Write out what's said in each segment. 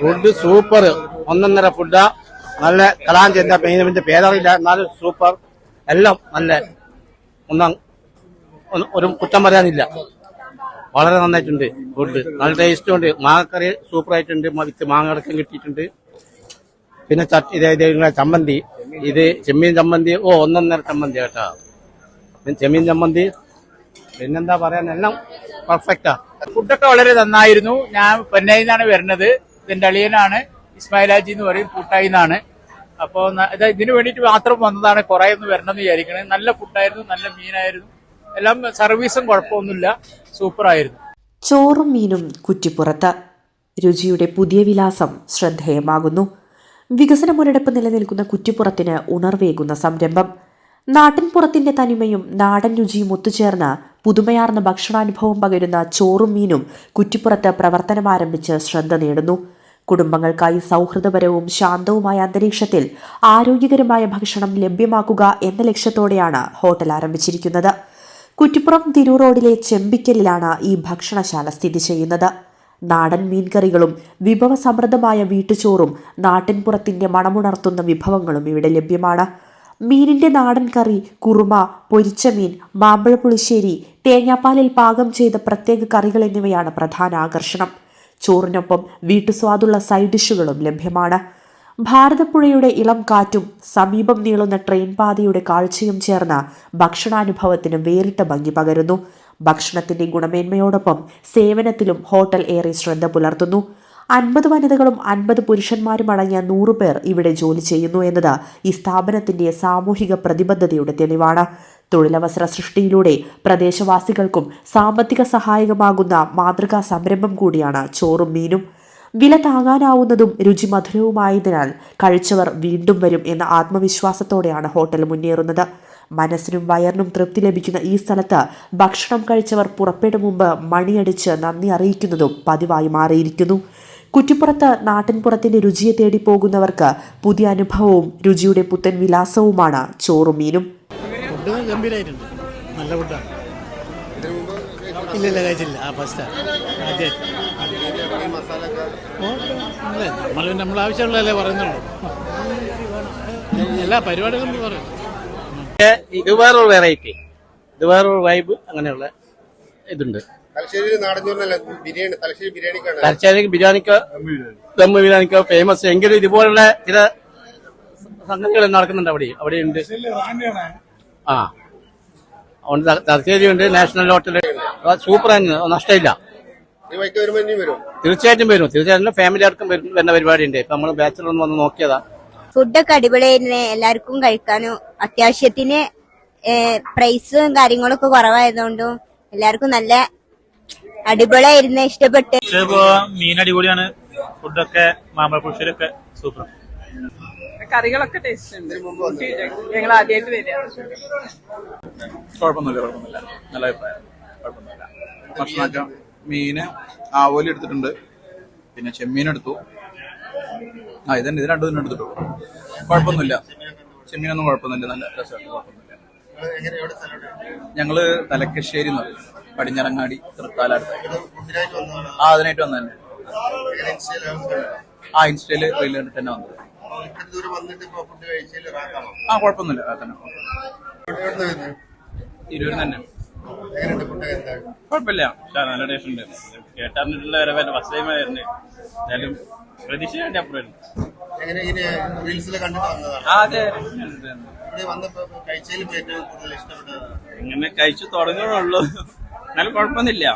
Food super ഒന്നൊന്നര food നല്ല കലാം ചെന്ന പെയിന്റെ പേരറിയില്ല. എന്നാലും സൂപ്പർ എല്ലാം നല്ല. ഒന്നാം ഒരു കുറ്റം പറയാനില്ല. വളരെ നന്നായിട്ടുണ്ട് ഫുഡ് നല്ല ടേസ്റ്റും ഉണ്ട്. മാങ്ങക്കറി സൂപ്പർ ആയിട്ടുണ്ട്. വിത്ത് മാങ്ങ അടക്കം കിട്ടിയിട്ടുണ്ട്. പിന്നെ ചട്ടി ഇതേ ചമ്മന്തി. ഇത് ചെമ്മീൻ ചമ്മന്തി. ഓ ഒന്നൊന്നര ചമ്മന്തി കേട്ടാ. ചെമ്മീൻ ചമ്മന്തി. പിന്നെന്താ പറയാൻ എല്ലാം പെർഫെക്റ്റാ ഫുഡൊക്കെ വളരെ നന്നായിരുന്നു. ഞാൻ പൊന്നയിൽ നിന്നാണ് വരുന്നത്. ഇതിന്റെ അളിയനാണ്. ഇസ്മായിലാജി എന്ന് പറയും കൂട്ടായി നിന്നാണ് അപ്പോ ന- ഇത് ഇതിനു വേണ്ടിയിട്ട് മാത്രം വന്നതാണ് കുറെ ഒന്ന് വരണം എന്ന് വിചാരിക്കണേ. നല്ല ഫുഡായിരുന്നു നല്ല മീനായിരുന്നു. എല്ലാം സർവീസും കുഴപ്പമൊന്നുമില്ല. സൂപ്പർ ആയിരുന്നു. ചോറും മീനും കുറ്റിപ്പുറത്ത്. രുചിയുടെ പുതിയ വിലാസം ശ്രദ്ധേയമാകുന്നു. വികസന മുരടിപ്പ് നിലനിൽക്കുന്ന കുറ്റിപ്പുറത്തിന് ഉണർവേകുന്ന സംരംഭം. നാട്ടിൻപുറത്തിന്റെ തനിമയും നാടൻ രുചിയും ഒത്തുചേർന്ന് പുതുമയാർന്ന ഭക്ഷണാനുഭവം പകരുന്ന ചോറും മീനും കുറ്റിപ്പുറത്ത് പ്രവർത്തനം ആരംഭിച്ച് ശ്രദ്ധ നേടുന്നു. കുടുംബങ്ങൾക്കായി സൗഹൃദപരവും ശാന്തവുമായ അന്തരീക്ഷത്തിൽ ആരോഗ്യകരമായ ഭക്ഷണം ലഭ്യമാക്കുക എന്ന ലക്ഷ്യത്തോടെയാണ് ഹോട്ടൽ ആരംഭിച്ചിരിക്കുന്നത്. കുറ്റിപ്പുറം തിരൂർ റോഡിലെ ചെമ്പിക്കലിലാണ് ഈ ഭക്ഷണശാല സ്ഥിതി ചെയ്യുന്നത്. നാടൻ മീൻകറികളും വിഭവസമൃദ്ധമായ വീട്ടുചോറും നാട്ടിൻപുറത്തിന്റെ മണമുണർത്തുന്ന വിഭവങ്ങളും ഇവിടെ ലഭ്യമാണ്. മീനിന്റെ നാടൻ കറി കുറുമ പൊരിച്ച മീൻ മാമ്പഴ പുളിശ്ശേരി തേങ്ങാപ്പാലിൽ പാകം ചെയ്ത പ്രത്യേക കറികൾ എന്നിവയാണ് പ്രധാന ആകർഷണം. ചോറിനൊപ്പം വീട്ടുസ്വാദുള്ള സൈഡ് ഡിഷുകളും ലഭ്യമാണ്. ഭാരതപ്പുഴയുടെ ഇളം കാറ്റും സമീപം നീളുന്ന ട്രെയിൻ പാതയുടെ കാഴ്ചയും ചേർന്ന ഭക്ഷണാനുഭവത്തിന് വേറിട്ട ഭംഗി പകരുന്നു. ഭക്ഷണത്തിന്റെ ഗുണമേന്മയോടൊപ്പം സേവനത്തിലും ഹോട്ടൽ ഏറെ ശ്രദ്ധ പുലർത്തുന്നു. അൻപത് വനിതകളും അൻപത് പുരുഷന്മാരും അടങ്ങിയ നൂറു പേർ ഇവിടെ ജോലി ചെയ്യുന്നു എന്നത് ഈ സ്ഥാപനത്തിന്റെ സാമൂഹിക പ്രതിബദ്ധതയുടെ തെളിവാണ്. തൊഴിലവസര സൃഷ്ടിയിലൂടെ പ്രദേശവാസികൾക്കും സാമ്പത്തിക സഹായകമാകുന്ന മാതൃകാ സംരംഭം കൂടിയാണ് ചോറും മീനും. വില താങ്ങാനാവുന്നതും രുചിമധുരവുമായതിനാൽ കഴിച്ചവർ വീണ്ടും വരും എന്ന ആത്മവിശ്വാസത്തോടെയാണ് ഹോട്ടൽ മുന്നേറുന്നത്. മനസ്സിനും വയറിനും തൃപ്തി ലഭിക്കുന്ന ഈ സ്ഥലത്ത് ഭക്ഷണം കഴിച്ചവർ പുറപ്പെടും മുമ്പ് മണിയടിച്ച് നന്ദി അറിയിക്കുന്നതും പതിവായി മാറിയിരിക്കുന്നു. കുറ്റിപ്പുറത്ത് നാട്ടിൻപുറത്തിന്റെ രുചിയെ തേടി പോകുന്നവർക്ക് പുതിയ അനുഭവവും രുചിയുടെ പുത്തൻ വിലാസവുമാണ് ചോറും മീനും. ഗംഭീരമായിട്ടുണ്ട് നല്ല ഫുഡാണ് ഇല്ല ഇല്ല കഴിച്ചില്ല. ആ ഫസ്റ്റാ നമ്മൾ നമ്മൾ ആവശ്യമുള്ളതല്ലേ പറയുന്നുള്ളൂ. എല്ലാ പരിപാടികളും പറയും. ഇത് വേറൊരു വെറൈറ്റി ഇത് വേറൊരു വൈബ് അങ്ങനെയുള്ള ഇതുണ്ട്. തലശ്ശേരി ബിരിയാണിക്ക് ദമ്മ് ബിരിയാണിക്ക് ഫേമസ് എങ്കിലും ഇതുപോലുള്ള ചില സംഗതികൾ നടക്കുന്നുണ്ട് അവിടെ. അവിടെ ഉണ്ട്. ആ. അതുകൊണ്ട് തലശ്ശേരി ഉണ്ട് നാഷണൽ ഹോട്ടൽ സൂപ്പർ ആണ്. നഷ്ടമില്ല. തീർച്ചയായിട്ടും വരും. തീർച്ചയായിട്ടും ഫാമിലി അടക്കം വരും- വരുന്ന പരിപാടി ഉണ്ട് ഇപ്പൊ നമ്മൾ ബാച്ചലർ ഒന്ന് വന്ന് നോക്കിയതാ. ഫുഡൊക്കെ അടിപൊളിയായിരുന്നു എല്ലാവർക്കും കഴിക്കാനും അത്യാവശ്യത്തിന് പ്രൈസും കാര്യങ്ങളൊക്കെ കുറവായതുകൊണ്ടും എല്ലാവർക്കും നല്ല അടിപൊളിയായിരുന്നു ഇഷ്ടപ്പെട്ട്. മീൻ അടിപൊളിയാണ്. ഫുഡൊക്കെ മാമ്പഴ പുളിശ്ശേരിയൊക്കെ സൂപ്പർ. കറികളൊക്കെ ടേസ്റ്റ് ഉണ്ട്. ഞങ്ങൾ ആദ്യമായിട്ട് വരിക. കുഴപ്പമൊന്നുമില്ല കുഴപ്പമൊന്നുമില്ല. നല്ല അഭിപ്രായം. കുഴപ്പമൊന്നുമില്ല. ഭക്ഷണമൊക്കെ മീന് ആവോലി എടുത്തിട്ടുണ്ട്. പിന്നെ ചെമ്മീൻ എടുത്തു. ആ ഇതന്നെ ഇത് രണ്ടു തന്നെ എടുത്തിട്ടുള്ളൂ. കുഴപ്പമൊന്നുമില്ല. ചെമ്മീനൊന്നും കുഴപ്പമൊന്നുമില്ല. നല്ല രസമായിട്ട് ഞങ്ങൾ തലക്കശ്ശേരി എന്ന് പറയും. പടിഞ്ഞറങ്ങാടി തൃത്താലടുത്ത് ഫുഡിനായിട്ട് വന്നതാണ്. ആ അതിനായിട്ട് വന്നു തന്നെ ആ ഇൻസ്റ്റയിൽ റീൽ കണ്ടിട്ട് തന്നെ വന്നത്. ആ കുഴപ്പമൊന്നുമില്ല ആ തന്നെ. എവിടെ ഇരുവരും തന്നെ കുഴപ്പമില്ല. നല്ല ടേസ്റ്റ് ഉണ്ട്. കേട്ടറിഞ്ഞിട്ടുള്ള വരെ ഫസ്റ്റ് ടൈം ആയിരുന്നു എന്തായാലും പ്രതീക്ഷയായിട്ട് അപ്പുറം എങ്ങനെ ഇങ്ങനെ റീൽസിൽ കണ്ടിട്ട് വന്നതാണ്. അതെ. ഇവിടെ വന്നപ്പോ കഴിച്ചതിൽ ഏറ്റവും കൂടുതൽ ഇഷ്ടപ്പെട്ടത്? ഇങ്ങനെ കഴിച്ചു തുടങ്ങുന്നുള്ളൂ. എന്നാലും കുഴപ്പമൊന്നുമില്ല.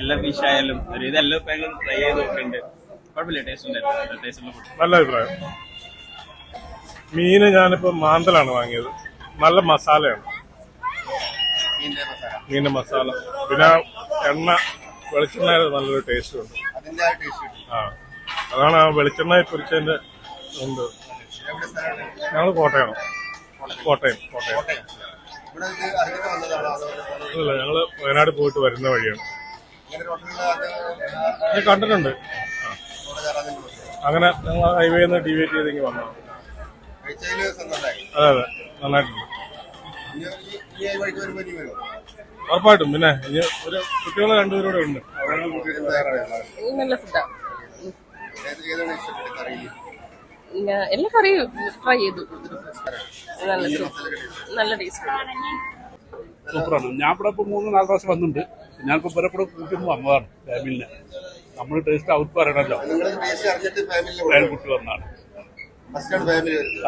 എല്ലാ ഫിഷ് ആയാലും ഒരു ഇതെല്ലാം ഇപ്പൊ ഞങ്ങൾ ട്രൈ ചെയ്ത് നോക്കുന്നുണ്ട് കുഴപ്പമില്ല ടേസ്റ്റ് ഉണ്ട്. ടേസ്റ്റ് ഉള്ള ഫുഡ് നല്ല അഭിപ്രായം. മീന് ഞാനിപ്പോ മാന്തലാണ് വാങ്ങിയത്. നല്ല മസാലയാണ്. മീനിന്റെ മസാല. മീനിന്റെ മസാല. പിന്നെ എണ്ണ വെളിച്ചെണ്ണ നല്ലൊരു ടേസ്റ്റ് ഉണ്ട്. അതിന്റെ ആ ടേസ്റ്റ് ആ. അതാണ് ആ വെളിച്ചെണ്ണ പൊരിച്ചതിന്റെ ഉണ്ട്. ഞങ്ങൾ കോട്ടയം. കോട്ടയം കോട്ടയം. വന്നതാണോ ഞങ്ങൾ വയനാട് പോയിട്ട് വരുന്ന വഴിയാണ്. ഞാൻ കണ്ടിട്ടുണ്ട്. അങ്ങനെ ഞങ്ങൾ ഹൈവേ നിന്ന് ഡിവേറ്റ് ചെയ്തെങ്കിൽ വന്നു അതെ അതെ. നന്നായിട്ടുണ്ട്. ഉറപ്പായിട്ടും. പിന്നെ ഇനി ഒരു കുട്ടികളെ രണ്ടുപേരൂടെ ഉണ്ട്. നല്ല ഫുഡാ എല്ലാ കറിയും ട്രൈ ചെയ്തു. നല്ല നല്ല ടേസ്റ്റ്. സൂപ്പറാണ്. ഞാൻ ഇവിടെ ഇപ്പൊ മൂന്ന് നാല് പ്രാവശ്യം വന്നിട്ടുണ്ട്. ഞാനിപ്പോ ഇവരെ കൂടെ കൂട്ടി വന്നതാണ് ഫാമിലിനെ. നമ്മൾ ടേസ്റ്റ് ഔട്ട് പറയണല്ലോ. കുട്ടി വന്നതാണ്.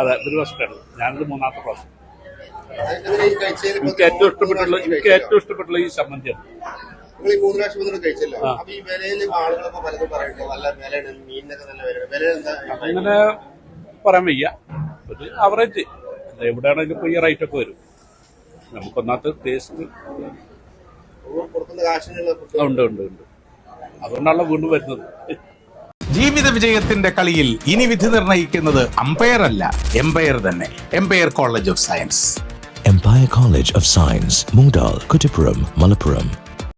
അതെ ഒരു ഫസ്റ്റാണ് ഞാനത് മൂന്നാമത്തെ പ്രാവശ്യം. എനിക്ക് ഏറ്റവും ഇഷ്ടപ്പെട്ടുള്ള എനിക്ക് ഏറ്റവും ഇഷ്ടപ്പെട്ടുള്ള ഈ ചമ്മന്തിയാണ്. നിങ്ങൾ ഈ മൂന്ന് പ്രാവശ്യം വന്നിട്ട് കഴിച്ചല്ലോ. അപ്പൊ ഈ വിലയിൽ ആളുകളൊക്കെ പലതും പറയുന്നത് നല്ല വിലയാണ്. മീനിനൊക്കെ നല്ല വിലയാണ്. വില എന്താ അങ്ങനെ പറയാൻ വയ്യ. ഒരു അവറേജ് എവിടെയാണെങ്കിലും ഇപ്പൊ ഈ റേറ്റ് ഒക്കെ വരും. നമുക്കൊന്നാമത്തെ ടേസ്റ്റ് ഉണ്ട് ഉണ്ട് ഉണ്ട്. അതുകൊണ്ടാണല്ലോ വീണ്ടും വരുന്നത്. ജീവിത വിജയത്തിന്റെ കളിയിൽ ഇനി വിധി നിർണയിക്കുന്നത് അമ്പയർ അല്ല എംപയർ തന്നെ. Empire college of science empire college of science Moondal, Kuttipuram, Malappuram.